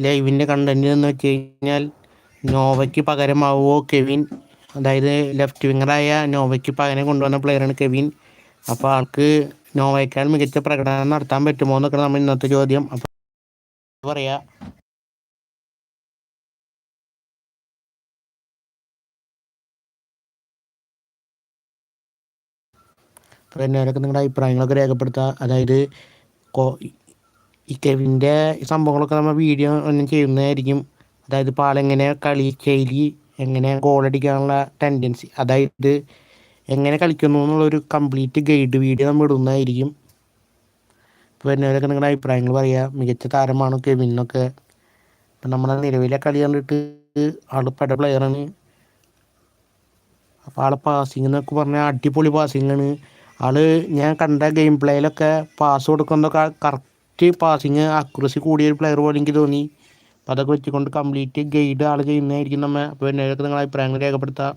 ലൈവിന്റെ content എന്ന് വെച്ച് കഴിഞ്ഞാൽ നോവയ്ക്ക് പകരമാവുമോ കെവിൻ? അതായത് ലെഫ്റ്റ് വിങ്ങറായ നോവയ്ക്ക് പകരം കൊണ്ടുവന്ന പ്ലെയറാണ് കെവിൻ. അപ്പോൾ ആൾക്ക് നോവയ്ക്കാൻ മികച്ച പ്രകടനം നടത്താൻ പറ്റുമോ എന്നൊക്കെ നമ്മൾ ഇന്നത്തെ ചോദ്യം. അപ്പോൾ പറയാ. അപ്പോൾ എന്നവരൊക്കെ നിങ്ങളുടെ അഭിപ്രായങ്ങളൊക്കെ രേഖപ്പെടുത്തുക. അതായത് കെവിന്റെ സംഭവങ്ങളൊക്കെ നമ്മൾ വീഡിയോ ഒന്നും ചെയ്യുന്നതായിരിക്കും. അതായത് ഇപ്പോൾ ആളെങ്ങനെ കളി ശൈലി എങ്ങനെ ഗോളടിക്കാനുള്ള ടെൻഡൻസി അതായത് എങ്ങനെ കളിക്കുന്നു എന്നുള്ളൊരു കംപ്ലീറ്റ് ഗൈഡ് വീഡിയോ നമ്മൾ ഇടുന്നതായിരിക്കും. ഇപ്പോൾ വരുന്നവരൊക്കെ നിങ്ങളുടെ അഭിപ്രായങ്ങൾ പറയുക മികച്ച താരമാണോ കെവിൻ എന്നൊക്കെ ഇപ്പം നമ്മുടെ നിലവിലെ കളി കണ്ടിട്ട് ആൾ പട പ്ലെയറാണ് അപ്പോൾ ആളെ പാസിംഗ് എന്നൊക്കെ പറഞ്ഞാൽ അടിപൊളി പാസിംഗ് ആണ്. ആൾ ഞാൻ കണ്ട ഗെയിം പ്ലേയിലൊക്കെ പാസ് കൊടുക്കുന്നതൊക്കെ കറക്റ്റ് പാസിങ് അക്യുറസി കൂടിയ ഒരു പ്ലെയർ പോലെ എനിക്ക് തോന്നി. അപ്പോൾ അതൊക്കെ വെച്ചുകൊണ്ട് കംപ്ലീറ്റ് ഗൈഡ് ആൾ ചെയ്യുന്നതായിരിക്കും നമ്മ. അപ്പോൾ എന്നൊക്കെ നിങ്ങളുടെ അഭിപ്രായങ്ങൾ രേഖപ്പെടുത്താം.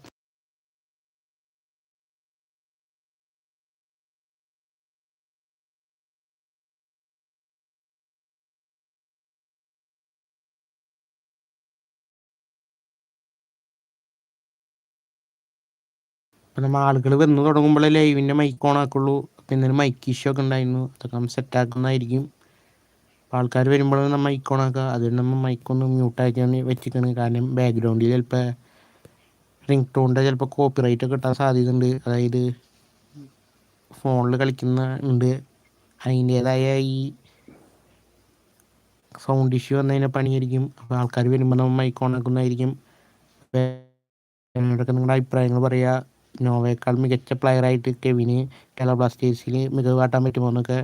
അപ്പം നമ്മൾ ആളുകൾ വന്ന് തുടങ്ങുമ്പോഴേ ലൈവിന്റെ മൈക്ക് ഓൺ ആക്കുള്ളൂ. പിന്നെ മൈക്ക് ഇഷ്യൂ ഒക്കെ ഉണ്ടായിരുന്നു. അതൊക്കെ നമ്മൾ സെറ്റ് ആക്കുന്നതായിരിക്കും. അപ്പോൾ ആൾക്കാർ വരുമ്പോഴാണ് നമ്മൾ മൈക്ക് ഓൺ ആക്കുക. അതുകൊണ്ട് നമ്മൾ മൈക്ക് ഒന്ന് മ്യൂട്ട് ആക്കിയാണ് വെച്ചിരിക്കുന്നത് കാരണം ബാക്ക്ഗ്രൗണ്ടിൽ ചിലപ്പോൾ റിംഗ് ടോണിന്റെ ചിലപ്പോൾ കോപ്പിറൈറ്റ് കിട്ടാൻ സാധ്യതയുണ്ട്. അതായത് ഫോണിൽ കളിക്കുന്ന ഉണ്ട്. അതിന്റേതായ ഈ സൗണ്ട് ഇഷ്യൂ വന്നതിനെ പണിയായിരിക്കും അപ്പോൾ ആൾക്കാർ വരുമ്പോൾ നമ്മൾ മൈക്ക് ഓൺ ആക്കുന്നതായിരിക്കും. എന്നോടൊക്കെ നിങ്ങളുടെ അഭിപ്രായങ്ങൾ പറയുക നോവയേക്കാൾ മികച്ച പ്ലെയറായിട്ട് കെവിന് കേരള ബ്ലാസ്റ്റേഴ്സിൽ മികവ് കാട്ടാൻ പറ്റുമോ എന്നൊക്കെ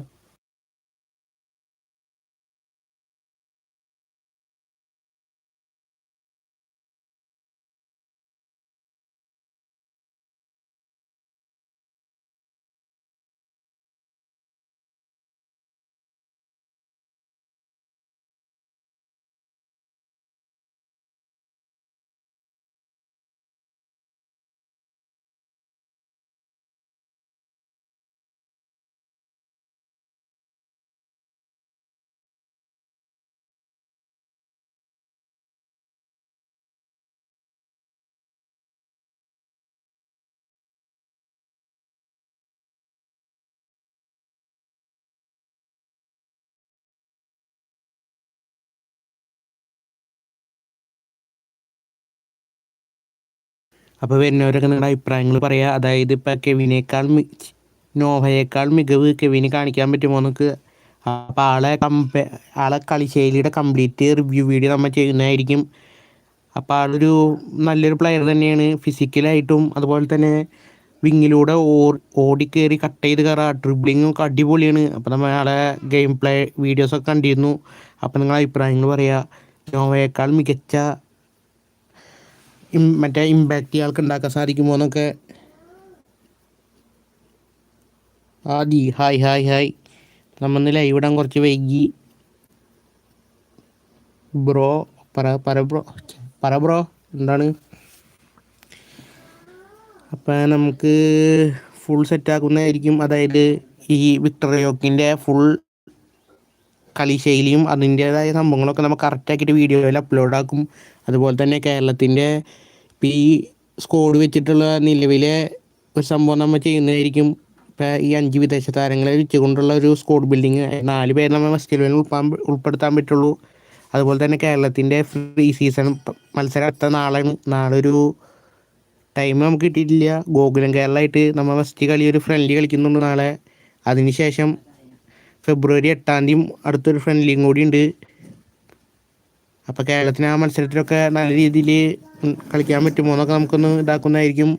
അപ്പോൾ വരുന്നവരൊക്കെ നിങ്ങളുടെ അഭിപ്രായങ്ങൾ പറയുക അതായത് ഇപ്പോൾ കെവിനേക്കാൾ മി നോവയേക്കാൾ മികവ് കെവിന് കാണിക്കാൻ പറ്റുമോ എന്നൊക്കെ. അപ്പോൾ ആളെ കമ്പ ആളെ കളിശൈലിയുടെ കംപ്ലീറ്റ് റിവ്യൂ വീഡിയോ നമ്മൾ ചെയ്യുന്നതായിരിക്കും. അപ്പോൾ ആളൊരു നല്ലൊരു പ്ലെയർ തന്നെയാണ്. ഫിസിക്കലായിട്ടും അതുപോലെ തന്നെ വിങ്ങിലൂടെ ഓ ഓടിക്കയറി കട്ട് ചെയ്ത് കയറാ ഡ്രിബ്ലിങ്ങും ഒക്കെ അടിപൊളിയാണ്. അപ്പോൾ നമ്മൾ ആളെ ഗെയിം പ്ലേ വീഡിയോസൊക്കെ കണ്ടിരുന്നു. അപ്പോൾ നിങ്ങളുടെ അഭിപ്രായങ്ങൾ പറയുക നോവയേക്കാൾ മികച്ച മറ്റേ ഇമ്പാക്റ്റ് ഇയാൾക്ക് ഉണ്ടാക്കാൻ സാധിക്കുമോ എന്നൊക്കെ. Aadi hi hi hi. നമ്മന്ന് live കുറച്ച് വൈകി. ബ്രോ പറ പറ ബ്രോ പറ ബ്രോ എന്താണ്? അപ്പം നമുക്ക് ഫുൾ സെറ്റാക്കുന്നതായിരിക്കും അതായത് ഈ വിക്ടർ യോക്കിന്റെ ഫുൾ കളിശൈലിയും അതിന്റേതായ സംഭവങ്ങളൊക്കെ നമ്മൾ കറക്റ്റാക്കിയിട്ട് വീഡിയോയിൽ അപ്ലോഡ് ആക്കും. അതുപോലെ തന്നെ കേരളത്തിന്റെ ഇപ്പം ഈ സ്കോഡ് വെച്ചിട്ടുള്ള നിലവിലെ ഒരു സംഭവം നമ്മൾ ചെയ്യുന്നതായിരിക്കും. ഇപ്പം ഈ അഞ്ച് വിദേശ താരങ്ങളെ വെച്ചുകൊണ്ടുള്ള ഒരു സ്കോഡ് ബിൽഡിങ് നാല് പേര് നമ്മൾ മസ്റ്റിൽ ഉൾപ്പെടുത്താൻ പറ്റുള്ളൂ. അതുപോലെ തന്നെ കേരളത്തിന്റെ ഫ്രീ സീസൺ മത്സരം അടുത്ത നാളാണ് നാളെ ഒരു ടൈം നമുക്ക് കിട്ടിയിട്ടില്ല. ഗോകുലം കേരളമായിട്ട് നമ്മൾ ഫസ്റ്റ് കളി ഒരു ഫ്രണ്ട്ലി കളിക്കുന്നുണ്ട് നാളെ. അതിനുശേഷം ഫെബ്രുവരി എട്ടാം തീയതി അടുത്തൊരു ഫ്രണ്ട്ലിയും കൂടി ഉണ്ട്. അപ്പോൾ കേരളത്തിന് ആ മത്സരത്തിലൊക്കെ നല്ല രീതിയിൽ കളിക്കാൻ പറ്റുമോ എന്നൊക്കെ നമുക്കൊന്ന് ഇതാക്കുന്നതായിരിക്കും.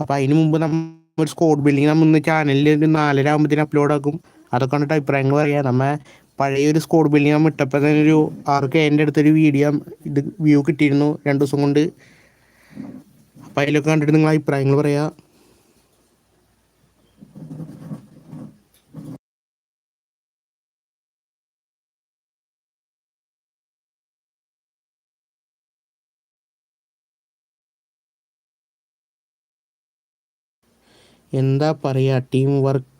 അപ്പോൾ അതിന് മുമ്പ് നമ്മൾ സ്കോഡ് ബിൽഡിങ് നമ്മൾ ഇന്ന് ചാനലിൽ ഒരു നാലര ആകുമ്പോഴത്തേന് അപ്ലോഡ് ആക്കും. അതൊക്കെ കണ്ടിട്ട് അഭിപ്രായങ്ങൾ പറയാം. നമ്മ പഴയ ഒരു സ്കോഡ് ബിൽഡിങ് നമ്മൾ ഇട്ടപ്പോൾ തന്നെ ഒരു ആറ് കെ എന്റെ അടുത്തൊരു വീഡിയോ ഇത് വ്യൂ കിട്ടിയിരുന്നു രണ്ട് ദിവസം കൊണ്ട്. അപ്പോൾ അതിലൊക്കെ കണ്ടിട്ട് നിങ്ങൾ അഭിപ്രായങ്ങൾ പറയാം. എന്താ പറയുക ടീം വർക്ക്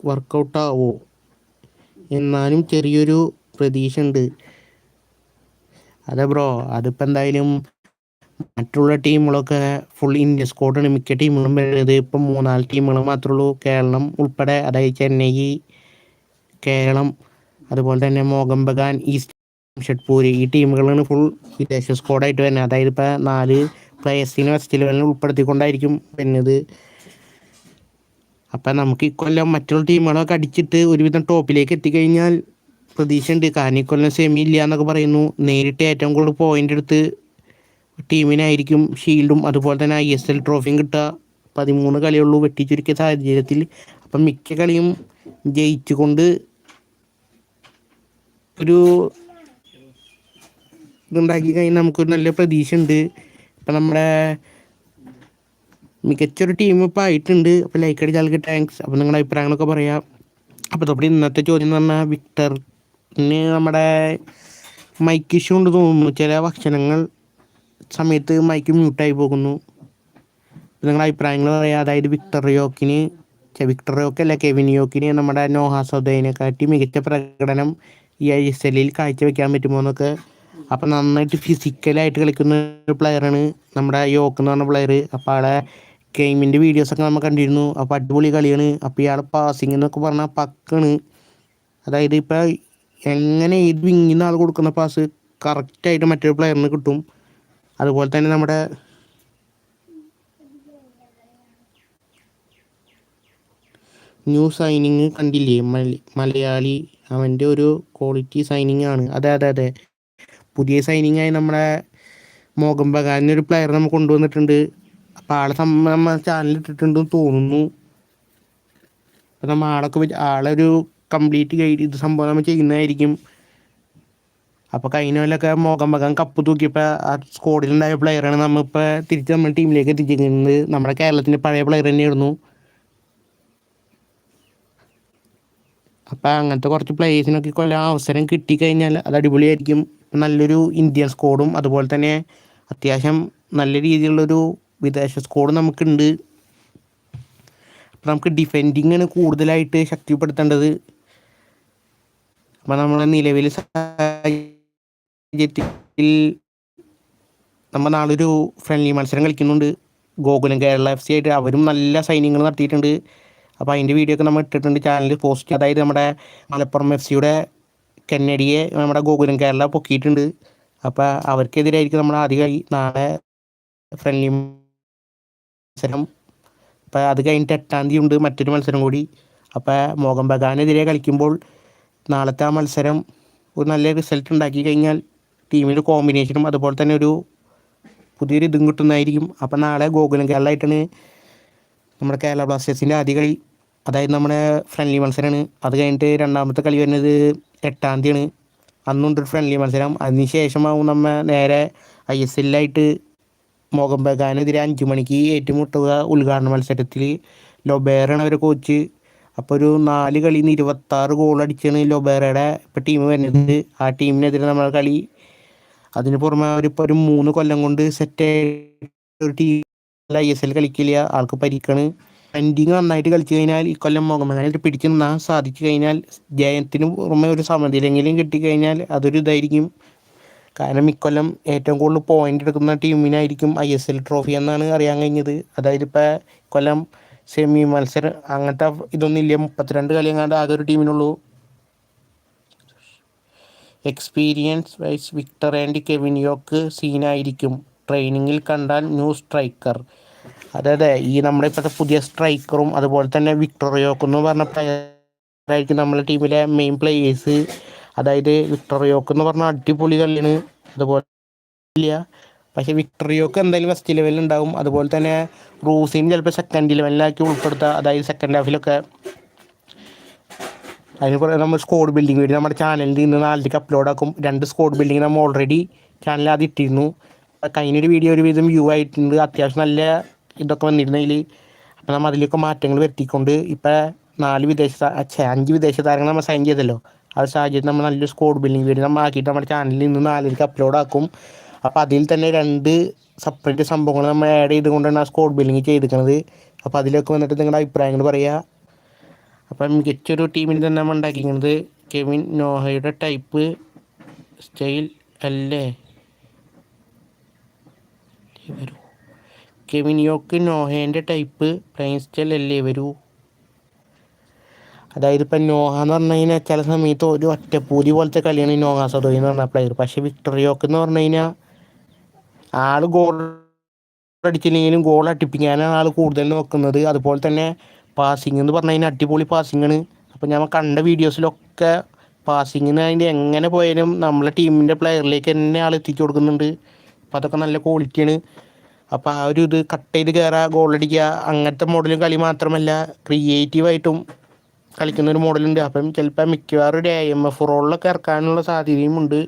വർക്കൗട്ടാവോ എന്നാലും ചെറിയൊരു പ്രതീക്ഷ ഉണ്ട് അതെ ബ്രോ അതിപ്പോൾ എന്തായാലും മറ്റുള്ള ടീമുകളൊക്കെ ഫുൾ ഇന്ത്യ സ്കോഡാണ് മിക്ക ടീമുകളും വരുന്നത് ഇപ്പം മൂന്നാൽ ടീമുകൾ മാത്രമേ ഉള്ളൂ കേരളം ഉൾപ്പെടെ അതായത് ചെന്നൈ കേരളം അതുപോലെ തന്നെ മോഹൻ ബഗാൻ ഈസ്റ്റ് ജംഷഡ്പൂർ ഈ ടീമുകളാണ് ഫുൾ വിദേശ സ്കോഡായിട്ട് വരുന്നത്. അതായത് ഇപ്പോൾ നാല് പ്ലേയേഴ്സിനെ ഫസ്റ്റ് ഇലവനിൽ ഉൾപ്പെടുത്തിക്കൊണ്ടായിരിക്കും വരുന്നത്. അപ്പം നമുക്ക് ഇക്കൊല്ലം മറ്റുള്ള ടീമുകളൊക്കെ അടിച്ചിട്ട് ഒരുവിധം ടോപ്പിലേക്ക് എത്തിക്കഴിഞ്ഞാൽ പ്രതീക്ഷയുണ്ട്. കാരണം ഇക്കൊല്ലം സെമി ഇല്ല എന്നൊക്കെ പറയുന്നു. നേരിട്ട് ഏറ്റവും കൂടുതൽ പോയിന്റ് എടുത്ത് ടീമിനായിരിക്കും ഷീൽഡും അതുപോലെ തന്നെ ഐ എസ് എൽ ട്രോഫിയും കിട്ടുക. പതിമൂന്ന് കളിയുള്ളൂ വെട്ടിച്ചുരുക്കിയ സാഹചര്യത്തിൽ. അപ്പം മിക്ക കളിയും ജയിച്ചുകൊണ്ട് ഒരു ഇതുണ്ടാക്കി കഴിഞ്ഞാൽ നമുക്കൊരു നല്ല പ്രതീക്ഷ ഉണ്ട് ഇപ്പം നമ്മുടെ മികച്ചൊരു ടീം ഇപ്പോൾ ആയിട്ടുണ്ട്. അപ്പോൾ ലൈക്ക് അടിച്ച ആൾക്ക് താങ്ക്സ് അപ്പോൾ നിങ്ങളുടെ അഭിപ്രായങ്ങളൊക്കെ പറയാം. അപ്പോൾ നമ്മുടെ ഇന്നത്തെ ചോദ്യം എന്ന് പറഞ്ഞാൽ വിക്ടറിന് നമ്മുടെ മൈക്ക് ഇഷ്യൂ ഉണ്ട് തോന്നുന്നു. ചില ഭക്ഷണങ്ങൾ സമയത്ത് മൈക്ക് മ്യൂട്ടായി പോകുന്നു. നിങ്ങളുടെ അഭിപ്രായങ്ങൾ പറയാം. അതായത് വിക്ടർ യോക്കിന് വിക്ടർ യോക്കല്ല കെവിൻ യോക്കിന് നമ്മുടെ നോഹ സൗദയിനെക്കാട്ടി മികച്ച പ്രകടനം ഈ ഐ എസ് എല്ലിൽ കാഴ്ചവെക്കാൻ പറ്റുമോ എന്നൊക്കെ. അപ്പം നന്നായിട്ട് ഫിസിക്കലായിട്ട് കളിക്കുന്ന ഒരു പ്ലെയറാണ് നമ്മുടെ യോക്ക് എന്ന് പറഞ്ഞ പ്ലെയർ അപ്പോൾ ആളെ ഗെയിമിന്റെ വീഡിയോസൊക്കെ നമ്മൾ കണ്ടിരുന്നു. അപ്പോൾ അടിപൊളി കളിയാണ്. അപ്പോൾ ഇയാളെ പാസിങ് എന്നൊക്കെ പറഞ്ഞാൽ പക്കാണ്. അതായത് ഇപ്പോൾ എങ്ങനെ ഏത് വിങ്ങിന്ന് ആൾ കൊടുക്കുന്ന പാസ് കറക്റ്റായിട്ട് മറ്റൊരു പ്ലെയറിന് കിട്ടും. അതുപോലെ തന്നെ നമ്മുടെ ന്യൂ സൈനിങ് കണ്ടില്ലേ? മലയാളി അവന്റെ ഒരു ക്വാളിറ്റി സൈനിങ് ആണ്. അതെ അതെ അതെ. പുതിയ സൈനിങ് ആയി നമ്മുടെ മോഹൻ ബഗാനൊരു പ്ലെയർ നമ്മൾ കൊണ്ടുവന്നിട്ടുണ്ട്. ആളെ നമ്മൾ ചാനൽ ഇട്ടിട്ടുണ്ടെന്ന് തോന്നുന്നു. നമ്മ നമ്മൾ ആളൊക്കെ വെച്ച് ആളൊരു കംപ്ലീറ്റ് ഗൈഡ് ഇത് സംഭവം നമ്മൾ ചെയ്യുന്നതായിരിക്കും. അപ്പോൾ കഴിഞ്ഞ കൊല്ലമൊക്കെ മുഖം മകം കപ്പ് തൂക്കിയപ്പോൾ ആ സ്കോഡിലുണ്ടായ പ്ലെയറാണ് നമ്മളിപ്പോൾ തിരിച്ച് നമ്മുടെ ടീമിലേക്ക് എത്തിച്ചിരിക്കുന്നത്. നമ്മുടെ കേരളത്തിന്റെ പഴയ പ്ലെയർ തന്നെയായിരുന്നു. അപ്പോൾ അങ്ങനത്തെ കുറച്ച് പ്ലേയേഴ്സിനൊക്കെ കൊല്ലം അവസരം കിട്ടിക്കഴിഞ്ഞാൽ അത് അടിപൊളിയായിരിക്കും. നല്ലൊരു ഇന്ത്യൻ സ്കോഡും അതുപോലെ തന്നെ അത്യാവശ്യം നല്ല രീതിയിലുള്ളൊരു വിദേശ സ്കോഡ് നമുക്കുണ്ട്. അപ്പം നമുക്ക് ഡിഫെൻഡിങ്ങാണ് കൂടുതലായിട്ട് ശക്തിപ്പെടുത്തേണ്ടത്. അപ്പം നമ്മളെ നിലവിൽ സാഹചര്യത്തിൽ നമ്മൾ നാളൊരു ഫ്രണ്ട്ലി മത്സരം കളിക്കുന്നുണ്ട്. ഗോകുലം കേരള എഫ് സി ആയിട്ട് അവരും നല്ല സൈന്യങ്ങൾ നടത്തിയിട്ടുണ്ട്. അപ്പോൾ അതിന്റെ വീഡിയോ ഒക്കെ നമ്മൾ ഇട്ടിട്ടുണ്ട്. ചാനലിൽ പോസ്റ്റ് അതായത് നമ്മുടെ മലപ്പുറം എഫ് സിയുടെ കന്നഡിയെ നമ്മുടെ ഗോകുലം കേരള പൊക്കിയിട്ടുണ്ട്. അപ്പോൾ അവർക്കെതിരായിരിക്കും നമ്മൾ ആദ്യമായി നാളെ ഫ്രണ്ട്ലി മത്സരം. അപ്പോൾ അത് കഴിഞ്ഞിട്ട് എട്ടാം തീയതി ഉണ്ട് മറ്റൊരു മത്സരം കൂടി. അപ്പോൾ മോഹൻ ബഗാനെതിരെ കളിക്കുമ്പോൾ നാളത്തെ ആ മത്സരം ഒരു നല്ല റിസൾട്ട് ഉണ്ടാക്കി കഴിഞ്ഞാൽ ടീമിന്റെ കോമ്പിനേഷനും അതുപോലെ തന്നെ ഒരു പുതിയൊരു ഇതും കിട്ടുന്നതായിരിക്കും. അപ്പോൾ നാളെ ഗോകുലം കേരളമായിട്ടാണ് നമ്മുടെ കേരള ബ്ലാസ്റ്റേഴ്സിന്റെ ആദ്യ കളി. അതായത് നമ്മുടെ ഫ്രണ്ട്ലി മത്സരമാണ് അത് കഴിഞ്ഞിട്ട് രണ്ടാമത്തെ കളി വരുന്നത് എട്ടാം തീയതിയാണ്. അന്നുണ്ടൊരു ഫ്രണ്ട്ലി മത്സരം. അതിന് ശേഷമാവും നമ്മൾ നേരെ ഐ എസ് എല്ലായിട്ട് മോഹൻ ബഗാനെതിരെ അഞ്ച് മണിക്ക് ഏറ്റുമുട്ടുക ഉദ്ഘാടന മത്സരത്തിൽ ലൊബേറാണ് അവരെ കോച്ച് അപ്പോൾ ഒരു നാല് കളിയിൽ നിന്ന് ഇരുപത്താറ് ഗോൾ അടിച്ചാണ് ലൊബേറയുടെ ഇപ്പോൾ ടീം വരുന്നത്. ആ ടീമിനെതിരെ നമ്മളെ കളി. അതിന് പുറമെ അവരിപ്പോൾ ഒരു മൂന്ന് കൊല്ലം കൊണ്ട് സെറ്റ് ഒരു ടീം ഐ എസ് എൽ കളിക്കില്ല ആൾക്ക് പരിക്കാണ്. പെൻഡിങ് നന്നായിട്ട് കളിച്ചു കഴിഞ്ഞാൽ ഈ കൊല്ലം മുഹമ്മദ് പിടിച്ചു നിന്നാൽ സാധിച്ചു കഴിഞ്ഞാൽ ജയത്തിന് പുറമെ ഒരു സമനിലെങ്കിലും കിട്ടിക്കഴിഞ്ഞാൽ അതൊരു ഇതായിരിക്കും. കാരണം ഇക്കൊല്ലം ഏറ്റവും കൂടുതൽ പോയിന്റ് എടുക്കുന്ന ടീമിനായിരിക്കും ഐ എസ് എൽ ട്രോഫി എന്നാണ് അറിയാൻ കഴിഞ്ഞത്. അതായത് ഇപ്പോൾ കൊല്ലം സെമി മത്സരം അങ്ങനത്തെ ഇതൊന്നും ഇല്ല. മുപ്പത്തിരണ്ട് കളി എങ്ങാണ്ട് ആകെ ഒരു ടീമിനുള്ളൂ. Experience wise Victor and Kevin Yoke സീനായിരിക്കും ട്രെയിനിങ്ങിൽ കണ്ടാൽ ന്യൂ സ്ട്രൈക്കർ അതെ അതെ ഈ നമ്മുടെ ഇപ്പോഴത്തെ പുതിയ സ്ട്രൈക്കറും അതുപോലെ തന്നെ വിക്ടർ യോക്ക് എന്ന് പറഞ്ഞ പ്ലെയറായിരിക്കും നമ്മുടെ ടീമിലെ മെയിൻ പ്ലേയേഴ്സ് അതായത് വിക്ടറിയോക്ക് എന്ന് പറഞ്ഞാൽ അടിപൊളി കളിയാണ്. അതുപോലെ ഇല്ല. പക്ഷെ വിക്ടറിയോക്ക് എന്തായാലും ഫസ്റ്റ് ലെവലിൽ ഉണ്ടാവും അതുപോലെ തന്നെ റൂസിനും ചിലപ്പോൾ സെക്കൻഡ് ലെവലിലാക്കി ഉൾപ്പെടുത്തുക അതായത് സെക്കൻഡ് ഹാഫിലൊക്കെ അതിന് കുറേ നമ്മൾ സ്കോഡ് ബിൽഡിംഗ് വേണ്ടി നമ്മുടെ ചാനലിൽ നിന്ന് നാലിലേക്ക് അപ്ലോഡ് ആക്കും. രണ്ട് സ്കോഡ് ബിൽഡിംഗ് നമ്മൾ ഓൾറെഡി ചാനലിൽ അത് ഇട്ടിരുന്നു. കഴിഞ്ഞൊരു വീഡിയോ ഒരു വിധം വ്യൂ ആയിട്ടുണ്ട്. അത്യാവശ്യം നല്ല ഇതൊക്കെ വന്നിരുന്നതിൽ അപ്പോൾ നമ്മൾ അതിലേക്ക് മാറ്റങ്ങൾ വരുത്തിക്കൊണ്ട് ഇപ്പോൾ നാല് വിദേശ അഞ്ച് വിദേശ താരങ്ങൾ നമ്മൾ സൈൻ ചെയ്തല്ലോ. ആ സാഹചര്യത്തിൽ നമ്മൾ നല്ലൊരു സ്കോഡ് ബിൽഡിംഗ് വീഡിയോ നമ്മൾ ആക്കിയിട്ട് നമ്മുടെ ചാനലിൽ നിന്ന് നാലിലേക്ക് അപ്ലോഡ് ആക്കും. അപ്പോൾ അതിൽ തന്നെ രണ്ട് സെപ്പറേറ്റ് സംഭവങ്ങൾ നമ്മൾ ആഡ് ചെയ്തുകൊണ്ടാണ് ആ സ്കോഡ് ബിൽഡിംഗ് ചെയ്തിരിക്കുന്നത്. അപ്പോൾ അതിലൊക്കെ വന്നിട്ട് നിങ്ങളുടെ അഭിപ്രായങ്ങൾ പറയുക അപ്പം മികച്ചൊരു ടീമിന് തന്നെ നമ്മൾ ഉണ്ടാക്കിയിരിക്കുന്നത് കെവിൻ നോഹയുടെ ടൈപ്പ് സ്റ്റൈൽ അല്ലേ? വരൂ കെവിനിയോക്ക് നോഹേന്റെ ടൈപ്പ് പ്ലെയിൻ സ്റ്റൈൽ അല്ലേ വരൂ? അതായത് ഇപ്പം നോഹ എന്ന് പറഞ്ഞു കഴിഞ്ഞാൽ ചില സമയത്ത് ഒരു ഒറ്റപ്പൂതി പോലത്തെ കളിയാണ് ഈ നോഹ സദോയി എന്ന് പറഞ്ഞ പ്ലെയർ പക്ഷേ വിക്ടറിയോക്ക് എന്ന് പറഞ്ഞു കഴിഞ്ഞാൽ ആൾ ഗോൾ അടിച്ചില്ലെങ്കിലും ഗോൾ അടിപ്പിക്കാനാണ് ആൾ കൂടുതൽ നോക്കുന്നത്. അതുപോലെ തന്നെ പാസിംഗ് എന്ന് പറഞ്ഞു കഴിഞ്ഞാൽ അടിപൊളി പാസിങ്ങാണ് ആണ്. അപ്പോൾ ഞാൻ കണ്ട വീഡിയോസിലൊക്കെ പാസിങ്ങിന് അതിന്റെ എങ്ങനെ പോയാലും നമ്മളെ ടീമിന്റെ പ്ലെയറിലേക്ക് തന്നെ ആൾ എത്തിച്ചു കൊടുക്കുന്നുണ്ട്. അപ്പോൾ അതൊക്കെ നല്ല ക്വാളിറ്റിയാണ് അപ്പോൾ ആ ഒരു ഇത് കട്ട് ചെയ്ത് കയറുക ഗോൾ അടിക്കുക അങ്ങനത്തെ മോഡലും കളി മാത്രമല്ല ക്രിയേറ്റീവായിട്ടും കളിക്കുന്ന ഒരു മോഡലുണ്ട് അപ്പം ചിലപ്പോൾ മിക്കവാറും ഒരു എ എഫ് റോളിലൊക്കെ ഇറക്കാനുള്ള സാധ്യതയും ഉണ്ട്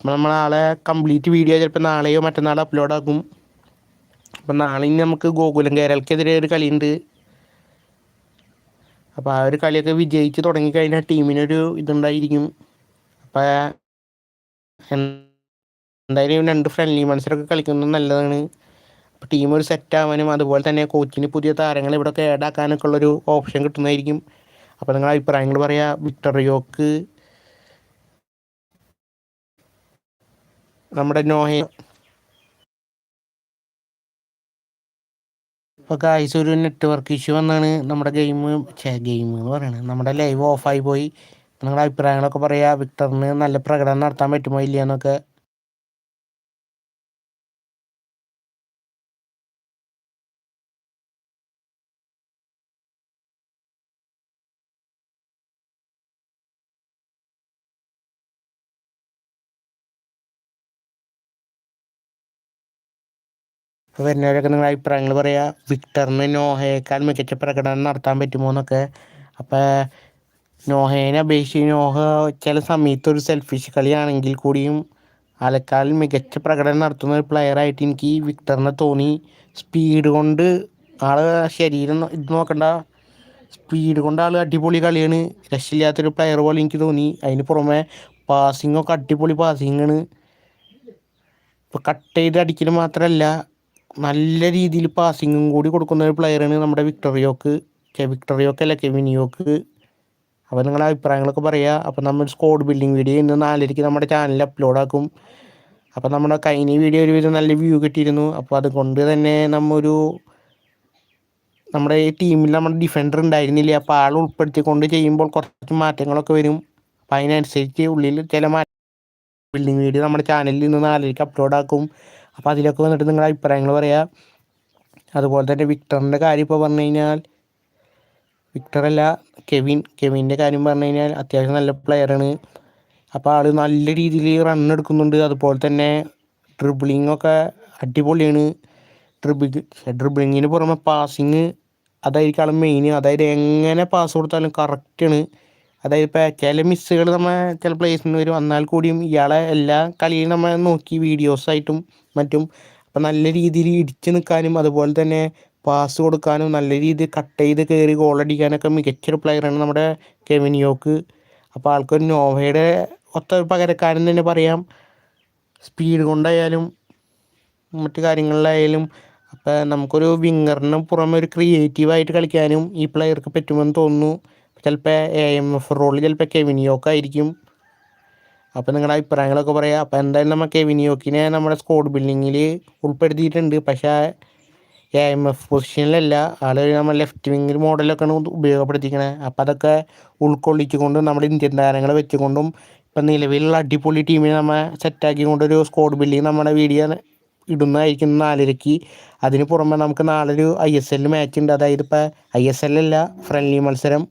അപ്പം നമ്മൾ കംപ്ലീറ്റ് വീഡിയോ ചിലപ്പോൾ നാളെയോ മറ്റന്നാളോ അപ്ലോഡ് ആക്കും. അപ്പം നാളെ ഇനി നമുക്ക് ഗോകുലം കേരളക്കെതിരെ ഒരു കളിയുണ്ട്. അപ്പോൾ ആ ഒരു കളിയൊക്കെ വിജയിച്ച് തുടങ്ങിക്കഴിഞ്ഞാൽ ടീമിനൊരു ഇതുണ്ടായിരിക്കും. അപ്പോൾ എന്തായാലും രണ്ട് ഫ്രണ്ട്ലി മത്സരമൊക്കെ കളിക്കുന്നത് നല്ലതാണ്. ടീം ഒരു സെറ്റ് ആവാനും അതുപോലെ തന്നെ കോച്ചിന് പുതിയ താരങ്ങൾ ഇവിടെ കേടാക്കാനൊക്കെ ഉള്ളൊരു ഓപ്ഷൻ കിട്ടുന്നതായിരിക്കും. അപ്പോൾ നിങ്ങളുടെ അഭിപ്രായങ്ങൾ പറയാ. വിക്ടറിയോക്ക് നമ്മുടെ നോഹ. ഇപ്പോൾ കായ്സ് ഒരു നെറ്റ്വർക്ക് ഇഷ്യൂ വന്നാണ് നമ്മുടെ ഗെയിം ഗെയിം എന്ന് പറയുന്നത് നമ്മുടെ ലൈവ് ഓഫായി പോയി. നിങ്ങളുടെ അഭിപ്രായങ്ങളൊക്കെ പറയാ. വിക്ടറിന് നല്ല പ്രകടനം നടത്താൻ പറ്റുമോ ഇല്ല വരുന്നവരൊക്കെ നിങ്ങളുടെ അഭിപ്രായങ്ങൾ പറയാ. വിക്ടറിന് നോഹയേക്കാൾ മികച്ച പ്രകടനം നടത്താൻ പറ്റുമോ എന്നൊക്കെ. അപ്പോൾ നോഹേനെ അപേക്ഷിച്ച് നോഹ ചില സമയത്ത് ഒരു സെൽഫിഷ് കളിയാണെങ്കിൽ കൂടിയും അലക്കാൽ മികച്ച പ്രകടനം നടത്തുന്ന ഒരു പ്ലെയറായിട്ട് എനിക്ക് വിക്ടറിനെ തോന്നി. സ്പീഡ് കൊണ്ട് ആൾ ശരീരം ഇത് നോക്കണ്ട. സ്പീഡ് കൊണ്ട് ആൾ അടിപൊളി കളിയാണ്. രക്ഷയില്ലാത്തൊരു പ്ലെയർ പോലെ എനിക്ക് തോന്നി. അതിന് പുറമെ പാസിംഗ് ഒക്കെ അടിപൊളി പാസിംഗ് ആണ്. ഇപ്പോൾ കട്ട് ചെയ്ത് അടിക്കൽ മാത്രമല്ല നല്ല രീതിയിൽ പാസിങ്ങും കൂടി കൊടുക്കുന്ന ഒരു പ്ലെയറാണ് നമ്മുടെ വിക്ടറിയോക്ക് വിക്ടറിയോക്ക് അല്ല? കെവിനിയോക്ക് അപ്പോൾ നിങ്ങളുടെ അഭിപ്രായങ്ങളൊക്കെ പറയുക അപ്പോൾ നമ്മൾ സ്കോഡ് ബിൽഡിംഗ് വീഡിയോ ഇന്ന് നാലരയ്ക്ക് നമ്മുടെ ചാനലിൽ അപ്ലോഡ് ആക്കും. അപ്പോൾ നമ്മുടെ കഴിഞ്ഞ വീഡിയോ ഒരുവിധം നല്ല വ്യൂ കിട്ടിയിരുന്നു. അപ്പോൾ അതുകൊണ്ട് തന്നെ നമ്മൊരു നമ്മുടെ ടീമിൽ നമ്മുടെ ഡിഫൻഡർ ഉണ്ടായിരുന്നില്ല. അപ്പോൾ ആൾ ഉൾപ്പെടുത്തിക്കൊണ്ട് ചെയ്യുമ്പോൾ കുറച്ച് മാറ്റങ്ങളൊക്കെ വരും. അപ്പോൾ അതിനനുസരിച്ച് ഉള്ളിൽ ചില മാറ്റം ബിൽഡിംഗ് വീഡിയോ നമ്മുടെ ചാനലിൽ ഇന്ന് നാലരയ്ക്ക് അപ്ലോഡ് ആക്കും. അപ്പോൾ അതിലൊക്കെ വന്നിട്ട് നിങ്ങളുടെ അഭിപ്രായങ്ങൾ പറയാം. അതുപോലെ തന്നെ വിക്ടറിന്റെ കാര്യം ഇപ്പോൾ പറഞ്ഞു കഴിഞ്ഞാൽ വിക്ടറല്ല കെവിൻ കെവിന്റെ കാര്യം പറഞ്ഞു കഴിഞ്ഞാൽ അത്യാവശ്യം നല്ല പ്ലെയറാണ് അപ്പോൾ ആൾ നല്ല രീതിയിൽ റൺ എടുക്കുന്നുണ്ട്. അതുപോലെ തന്നെ ഡ്രിബിളിങ്ങൊക്കെ അടിപൊളിയാണ്. ഡ്രിബിൾ ഡ്രിബിളിങ്ങിന് പുറമെ പാസിങ് അതായിരിക്കും ആൾ മെയിൻ അതായത് എങ്ങനെ പാസ് കൊടുത്താലും കറക്റ്റാണ് അതായത് ഇപ്പോൾ ചില മിസ്സുകൾ നമ്മൾ ചില പ്ലേസിൽ നിന്ന് വരും. എന്നാൽ കൂടിയും ഇയാളെ എല്ലാ കളിയും നമ്മൾ നോക്കി വീഡിയോസായിട്ടും മറ്റും അപ്പം നല്ല രീതിയിൽ ഇടിച്ചു നിൽക്കാനും അതുപോലെ തന്നെ പാസ് കൊടുക്കാനും നല്ല രീതിയിൽ കട്ട് ചെയ്ത് കയറി ഗോളടിക്കാനൊക്കെ മികച്ചൊരു പ്ലെയറാണ് നമ്മുടെ കെവിനിയോക്ക് അപ്പോൾ ആൾക്കൊരു നോവയുടെ ഒത്ത പകരക്കാരൻ തന്നെ പറയാം. സ്പീഡ് കൊണ്ടായാലും മറ്റു കാര്യങ്ങളിലായാലും അപ്പോൾ നമുക്കൊരു വിങ്ങറിന് പുറമെ ഒരു ക്രിയേറ്റീവായിട്ട് കളിക്കാനും ഈ പ്ലെയർക്ക് പറ്റുമെന്ന് തോന്നുന്നു. ചിലപ്പോൾ എ എം എഫ് റോളിൽ ചിലപ്പോൾ കെവിനിയോക്ക് ആയിരിക്കും. അപ്പോൾ നിങ്ങളുടെ അഭിപ്രായങ്ങളൊക്കെ പറയാം. അപ്പോൾ എന്തായാലും നമ്മൾ കെവിനിയോക്കിനെ നമ്മുടെ സ്കോഡ് ബിൽഡിങ്ങിൽ ഉൾപ്പെടുത്തിയിട്ടുണ്ട്. പക്ഷേ എ എം എഫ് പൊസിഷനിലല്ല ആൾ നമ്മൾ ലെഫ്റ്റ് വിങ്ങിൽ മോഡലൊക്കെയാണ് ഉപയോഗപ്പെടുത്തിക്കണത് അപ്പോൾ അതൊക്കെ ഉൾക്കൊള്ളിച്ചുകൊണ്ടും നമ്മുടെ ഇന്ത്യൻ താരങ്ങളെ വെച്ചുകൊണ്ടും ഇപ്പം നിലവിലുള്ള അടിപൊളി ടീമിനെ നമ്മൾ സെറ്റാക്കിക്കൊണ്ടൊരു സ്കോഡ് ബിൽഡിങ് നമ്മുടെ വീഡിയോ ഇടുന്നതായിരിക്കും നാലരയ്ക്ക് അതിന് പുറമെ നമുക്ക് നാളെ ഒരു ഐ എസ് എല്ലിൽ മാച്ച് ഉണ്ട്. അതായത് ഇപ്പോൾ ഐ എസ് എല്ലല്ല ഫ്രണ്ട്ലി മത്സരം.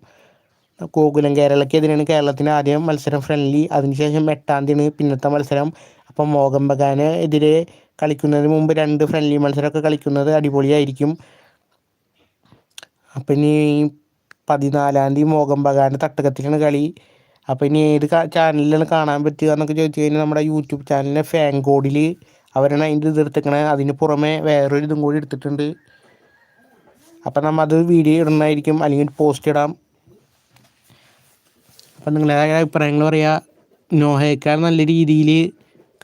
ഗോകുലം കേരളക്കെതിരെയാണ് കേരളത്തിന് ആദ്യം മത്സരം ഫ്രണ്ട്ലി അതിനുശേഷം എട്ടാം തീയതിയാണ് പിന്നത്തെ മത്സരം. അപ്പം മോഹൻ ബഗാന് എതിരെ കളിക്കുന്നതിന് മുമ്പ് രണ്ട് ഫ്രണ്ട്ലി മത്സരമൊക്കെ കളിക്കുന്നത് അടിപൊളിയായിരിക്കും. അപ്പം ഇനി പതിനാലാം തീയതി മോഹൻ ബഗാന്റെ തട്ടകത്തിലാണ് കളി. അപ്പോൾ ഇനി ഏത് ചാനലിലാണ് കാണാൻ പറ്റുക എന്നൊക്കെ ചോദിച്ചു കഴിഞ്ഞാൽ നമ്മുടെ യൂട്യൂബ് ചാനലിലെ ഫാൻ കോഡിൽ അവരാണ് അതിന്റെ ഇത് എടുത്തേക്കണേ അതിന് പുറമെ വേറൊരു ഇതും കൂടി എടുത്തിട്ടുണ്ട്. അപ്പം നമ്മൾ അത് വീഡിയോ ഇടണമായിരിക്കും അല്ലെങ്കിൽ പോസ്റ്റ് ഇടാം. അപ്പം നിങ്ങളുടെ അഭിപ്രായങ്ങൾ പറയുക നോഹയേക്കാൾ നല്ല രീതിയിൽ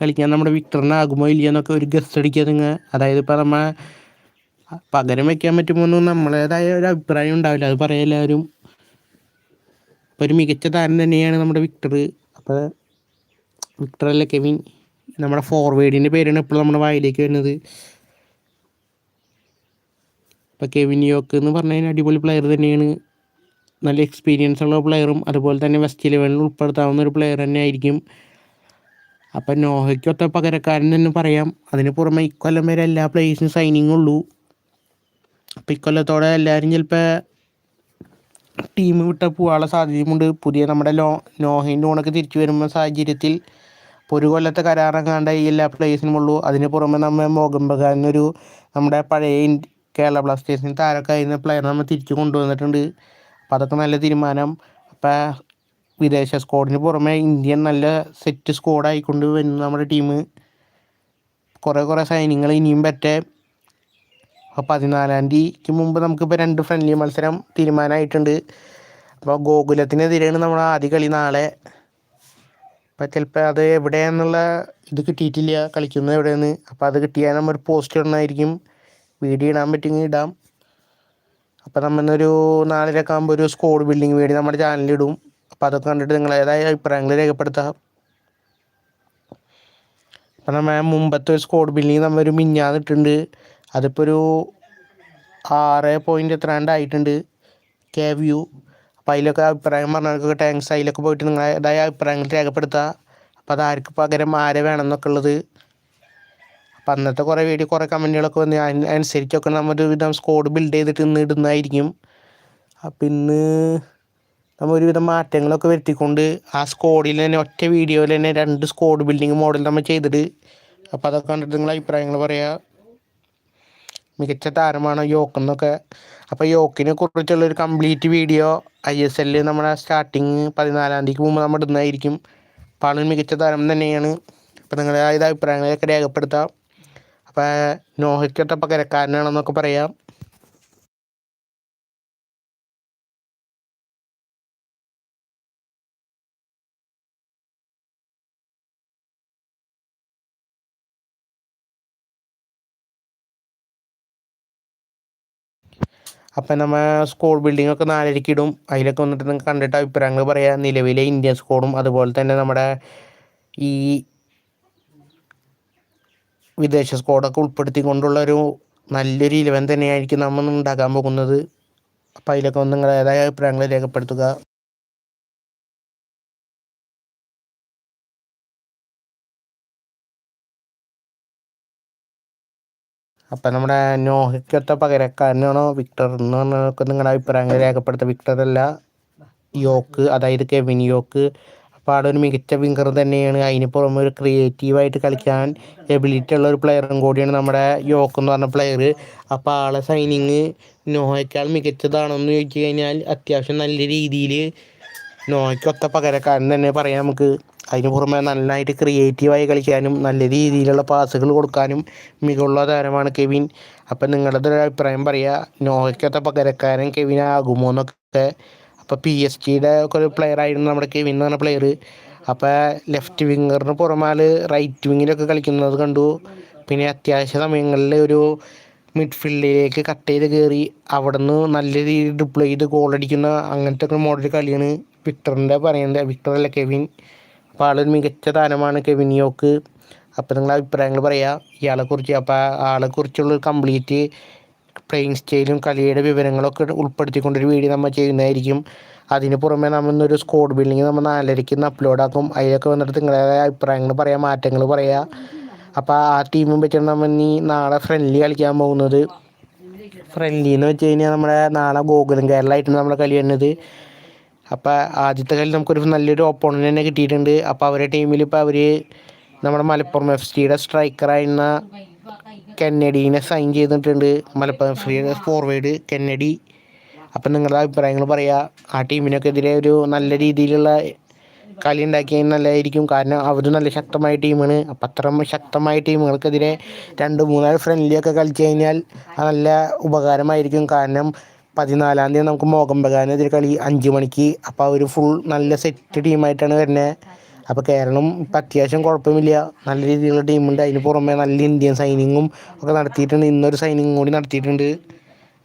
കളിക്കാൻ നമ്മുടെ വിക്ടറിനാകുമോ ഇല്ലയോ എന്നൊക്കെ ഒരു ഗസ്റ്റ് അടിക്കുക നിങ്ങൾ. അതായത് ഇപ്പം നമ്മൾ പകരം വയ്ക്കാൻ പറ്റുമോ എന്നും നമ്മളേതായ ഒരു അഭിപ്രായം ഉണ്ടാവില്ല. അത് പറയാം എല്ലാവരും. ഇപ്പം ഒരു മികച്ച താരം തന്നെയാണ് നമ്മുടെ വിക്ടർ. അപ്പോൾ വിക്ടർ അല്ല കെവിൻ? നമ്മുടെ ഫോർവേഡിന്റെ പേരാണ് ഇപ്പോൾ നമ്മുടെ വായിലേക്ക് വരുന്നത്. ഇപ്പം കെവിൻ യോക്ക് എന്ന് പറഞ്ഞു കഴിഞ്ഞാൽ അടിപൊളി പ്ലെയർ തന്നെയാണ്. നല്ല എക്സ്പീരിയൻസ് ഉള്ള പ്ലെയറും അതുപോലെ തന്നെ വെസ്റ്റ് ഇലവനിൽ ഉൾപ്പെടുത്താവുന്ന ഒരു പ്ലെയർ തന്നെ ആയിരിക്കും. അപ്പം നോഹയ്ക്കൊത്ത പകരക്കാരൻ തന്നെ പറയാം. അതിന് പുറമെ ഇക്കൊല്ലം വരെ എല്ലാ പ്ലേയേഴ്സിനും സൈനിങ് ഉള്ളൂ. അപ്പം ഇക്കൊല്ലത്തോടെ എല്ലാവരും ചിലപ്പോൾ ടീം വിട്ട് പോകാനുള്ള സാധ്യതയുമുണ്ട്. പുതിയ നമ്മുടെ ലോ നോഹയും ഓണൊക്കെ തിരിച്ചു വരുമ്പോൾ സാഹചര്യത്തിൽ ഇപ്പോൾ ഒരു കൊല്ലത്തെ കരാറങ്ങാണ്ട് എല്ലാ പ്ലേയേഴ്സിനും ഉള്ളൂ. അതിന് പുറമെ നമ്മൾ മോഹൻ ബഗാൻ ഒരു നമ്മുടെ പഴയ കേരള ബ്ലാസ്റ്റേഴ്സിന് താരക്കായിരുന്ന പ്ലെയർ നമ്മൾ തിരിച്ചു കൊണ്ടുവന്നിട്ടുണ്ട്. അപ്പോൾ അതൊക്കെ നല്ല തീരുമാനം. അപ്പോൾ വിദേശ സ്കോഡിന് പുറമെ ഇന്ത്യൻ നല്ല സെറ്റ് സ്ക്വാഡായിക്കൊണ്ട് വരുന്നു നമ്മുടെ ടീം കുറേ കുറേ സൈനിങ്ങൾ ഇനിയും പറ്റേ. അപ്പോൾ പതിനാലാം തീയതിക്ക് മുമ്പ് നമുക്കിപ്പോൾ രണ്ട് ഫ്രണ്ട്ലി മത്സരം തീരുമാനമായിട്ടുണ്ട് അപ്പോൾ ഗോകുലത്തിനെതിരെയാണ് നമ്മൾ ആദ്യ കളി നാളെ. അപ്പോൾ ചിലപ്പോൾ അത് എവിടെയാണെന്നുള്ള ഇത് കിട്ടിയിട്ടില്ല കളിക്കുന്നത് എവിടെയെന്ന് അപ്പോൾ അത് കിട്ടിയാൽ നമ്മൾ പോസ്റ്റ് ഇടണമായിരിക്കും വീഡിയോ ഇടാൻ പറ്റുമെങ്കിൽ ഇടാം. അപ്പോൾ നമ്മന്നൊരു നാലരയൊക്കെ ആകുമ്പോൾ ഒരു സ്കോഡ് ബിൽഡിംഗ് വേണ്ടി നമ്മുടെ ചാനലിടും അപ്പം അതൊക്കെ കണ്ടിട്ട് നിങ്ങൾ ഏതായ അഭിപ്രായങ്ങൾ രേഖപ്പെടുത്താം. അപ്പം നമ്മൾ മുമ്പത്തെ ഒരു സ്കോഡ് ബിൽഡിംഗ് നമ്മളൊരു ഒരു മിഞ്ഞാന്നിട്ടുണ്ട് അതിപ്പോൾ ഒരു ആറ് പോയിന്റ് എത്രാണ്ട് ആയിട്ടുണ്ട്. K view. അപ്പോൾ അതിലൊക്കെ അഭിപ്രായം പറഞ്ഞവർക്കൊക്കെ ടാങ്ക്സ് അതിലൊക്കെ പോയിട്ട് നിങ്ങളേതായ അഭിപ്രായങ്ങൾ രേഖപ്പെടുത്തുക അപ്പോൾ അത് ആർക്ക് പകരം ആരെ വേണം എന്നൊക്കെ ഉള്ളത് അപ്പം അന്നത്തെ കുറേ വീഡിയോ കുറേ കമന്റുകളൊക്കെ വന്ന് അനുസരിച്ചൊക്കെ നമ്മൾ ഒരുവിധം സ്കോഡ് ബിൽഡ് ചെയ്തിട്ട് ഇന്ന് ഇടുന്നതായിരിക്കും. അപ്പം ഇന്ന് നമ്മൾ ഒരുവിധം മാറ്റങ്ങളൊക്കെ വരുത്തിക്കൊണ്ട് ആ സ്കോഡിൽ തന്നെ ഒറ്റ വീഡിയോയിൽ തന്നെ രണ്ട് സ്കോഡ് ബിൽഡിങ് മോഡൽ നമ്മൾ ചെയ്തിട്ട് അപ്പോൾ അതൊക്കെ കണ്ടിട്ട് നിങ്ങൾ അഭിപ്രായങ്ങൾ പറയുക മികച്ച താരമാണ് യോക്കെന്നൊക്കെ അപ്പോൾ യോക്കിനെ കുറിച്ചുള്ളൊരു കംപ്ലീറ്റ് വീഡിയോ ഐ എസ് എല്ലിൽ നമ്മുടെ സ്റ്റാർട്ടിങ് പതിനാലാം തീയതിക്ക് മുമ്പ് നമ്മൾ ഇടുന്നതായിരിക്കും. അപ്പോൾ ആളൊരു മികച്ച താരം തന്നെയാണ്. അപ്പോൾ നിങ്ങളുടെ അഭിപ്രായങ്ങളൊക്കെ രേഖപ്പെടുത്താം. അപ്പോൾ നോഹയ്ക്കൊത്ത പകരക്കാരനാണെന്നൊക്കെ പറയാം. അപ്പം നമ്മൾ സ്കൂൾ ബിൽഡിംഗ് ഒക്കെ നാലരയ്ക്ക് ഇടും. അതിലൊക്കെ വന്നിട്ട് നിങ്ങൾക്ക് കണ്ടിട്ട് അഭിപ്രായങ്ങൾ പറയാം. നിലവിലെ ഇന്ത്യൻ സ്കോഡും അതുപോലെ തന്നെ നമ്മുടെ ഈ വിദേശ സ്കോഡൊക്കെ ഉൾപ്പെടുത്തിക്കൊണ്ടുള്ള ഒരു നല്ലൊരു ഇലവൻ തന്നെയായിരിക്കും നമ്മൾ ഉണ്ടാക്കാൻ പോകുന്നത്. അപ്പോൾ അതിലൊക്കെ ഒന്ന് നിങ്ങളേതായ അഭിപ്രായങ്ങൾ രേഖപ്പെടുത്തുക. അപ്പം നമ്മുടെ നോഹയ്ക്കൊത്ത പകരക്കാരനാണോ വിക്ടർ എന്ന് പറഞ്ഞൊക്കെ നിങ്ങളുടെ അഭിപ്രായങ്ങൾ രേഖപ്പെടുത്തുക വിക്ടർ അല്ല. യോക്ക് അതായത് കെവിൻ യോക്ക് അപ്പോൾ ഒരു മികച്ച വിംഗർ തന്നെയാണ്. അതിന് പുറമെ ഒരു ക്രിയേറ്റീവായിട്ട് കളിക്കാൻ എബിലിറ്റി ഉള്ള ഒരു പ്ലെയറും കൂടിയാണ് നമ്മുടെ യോക്ക് എന്ന് പറഞ്ഞ പ്ലെയർ അപ്പോൾ ആളെ സൈനിങ് നോഹയേക്കാൾ മികച്ചതാണെന്ന് ചോദിച്ചു കഴിഞ്ഞാൽ അത്യാവശ്യം നല്ല രീതിയിൽ നോയ്ക്കൊത്ത പകരക്കാരൻ തന്നെ പറയാം നമുക്ക്. അതിന് പുറമെ നന്നായിട്ട് ക്രിയേറ്റീവായി കളിക്കാനും നല്ല രീതിയിലുള്ള പാസുകൾ കൊടുക്കാനും മികവുള്ള താരമാണ് കെവിൻ. അപ്പം നിങ്ങളുടെ ഒരു അഭിപ്രായം പറയുക നോയ്ക്കൊത്ത പകരക്കാരൻ കെവിൻ ആകുമോ എന്നൊക്കെ. അപ്പോൾ പി എസ് ജിയുടെ ഒക്കെ ഒരു പ്ലെയർ ആയിരുന്നു നമ്മുടെ കെവിൻ എന്ന് പറഞ്ഞ പ്ലെയർ അപ്പോൾ ലെഫ്റ്റ് വിങ്ങറിന് പുറമാൽ റൈറ്റ് വിങ്ങിലൊക്കെ കളിക്കുന്നത് കണ്ടു. പിന്നെ അത്യാവശ്യ സമയങ്ങളിൽ ഒരു മിഡ്ഫീൽഡിലേക്ക് കട്ട് ചെയ്ത് കയറി അവിടെ നിന്ന് നല്ല രീതിയിൽ ഡിപ്ലോ ചെയ്ത് ഗോൾ അടിക്കുന്ന അങ്ങനത്തെ ഒക്കെ മോഡൽ കളിയാണ് വിക്ടറിന്റെ പറയുന്നത്. വിക്ടർ അല്ല കെവിൻ അപ്പോൾ ആളൊരു മികച്ച താരമാണ് കെവിൻ യോക്ക് അപ്പോൾ നിങ്ങളുടെ അഭിപ്രായങ്ങൾ പറയുക ഇയാളെക്കുറിച്ച് അപ്പോൾ ആളെക്കുറിച്ചുള്ള കംപ്ലീറ്റ് പ്ലേയിങ് സ്റ്റൈലും കളിയുടെ വിവരങ്ങളൊക്കെ ഉൾപ്പെടുത്തിക്കൊണ്ടൊരു വീഡിയോ നമ്മൾ ചെയ്യുന്നതായിരിക്കും. അതിന് പുറമെ നമ്മൾ ഇന്നൊരു സ്കോഡ് ബിൽഡിങ് നമ്മൾ നാലരയ്ക്ക് ഇന്ന് അപ്ലോഡ് ആക്കും. അതിലൊക്കെ വന്നിട്ട് നിങ്ങളുടേതായ അഭിപ്രായങ്ങൾ പറയാം മാറ്റങ്ങൾ പറയാം. അപ്പോൾ ആ ടീമും വെച്ചിട്ട് നമ്മൾ ഇനി നാളെ ഫ്രണ്ട്ലി കളിക്കാൻ പോകുന്നത്. ഫ്രണ്ട്ലി എന്ന് വെച്ച് കഴിഞ്ഞാൽ നമ്മുടെ നാളെ ഗോകുലം കേരളമായിട്ടാണ് നമ്മുടെ കളി വരുന്നത്. അപ്പോൾ ആദ്യത്തെ കളി നമുക്കൊരു നല്ലൊരു ഓപ്പോണന്റ് തന്നെ കിട്ടിയിട്ടുണ്ട്. അപ്പോൾ അവരുടെ ടീമിൽ ഇപ്പോൾ അവർ നമ്മുടെ മലപ്പുറം എഫ് സിയുടെ സ്ട്രൈക്കറായിരുന്ന കെന്നഡീനെ സൈൻ ചെയ്തിട്ടുണ്ട്. മലപ്പുറം ഫ്രീ ഫോർവേഡ് കെന്നഡി അപ്പം നിങ്ങളുടെ അഭിപ്രായങ്ങൾ പറയുക ആ ടീമിനൊക്കെ എതിരെ ഒരു നല്ല രീതിയിലുള്ള കളി ഉണ്ടാക്കിയാൽ നല്ലതായിരിക്കും. കാരണം അവർ നല്ല ശക്തമായ ടീമാണ് അപ്പം അത്രയും ശക്തമായ ടീമുകൾക്കെതിരെ രണ്ട് മൂന്നാൽ ഫ്രണ്ട്ലിയൊക്കെ കളിച്ചു കഴിഞ്ഞാൽ അത് നല്ല ഉപകാരമായിരിക്കും. കാരണം പതിനാലാം തീയതി നമുക്ക് മോഹൻ ബഗാനെതിരെ കളി അഞ്ച് മണിക്ക്. അപ്പോൾ അവർ ഫുൾ നല്ല സെറ്റ് ടീമായിട്ടാണ് വരുന്നത് അപ്പോൾ കേരളം ഇപ്പം അത്യാവശ്യം കുഴപ്പമില്ല. നല്ല രീതിയിലുള്ള ടീമുണ്ട് അതിന് പുറമെ നല്ല ഇന്ത്യൻ സൈനിങ്ങും ഒക്കെ നടത്തിയിട്ടുണ്ട്. ഇന്നൊരു സൈനിങ് കൂടി നടത്തിയിട്ടുണ്ട്.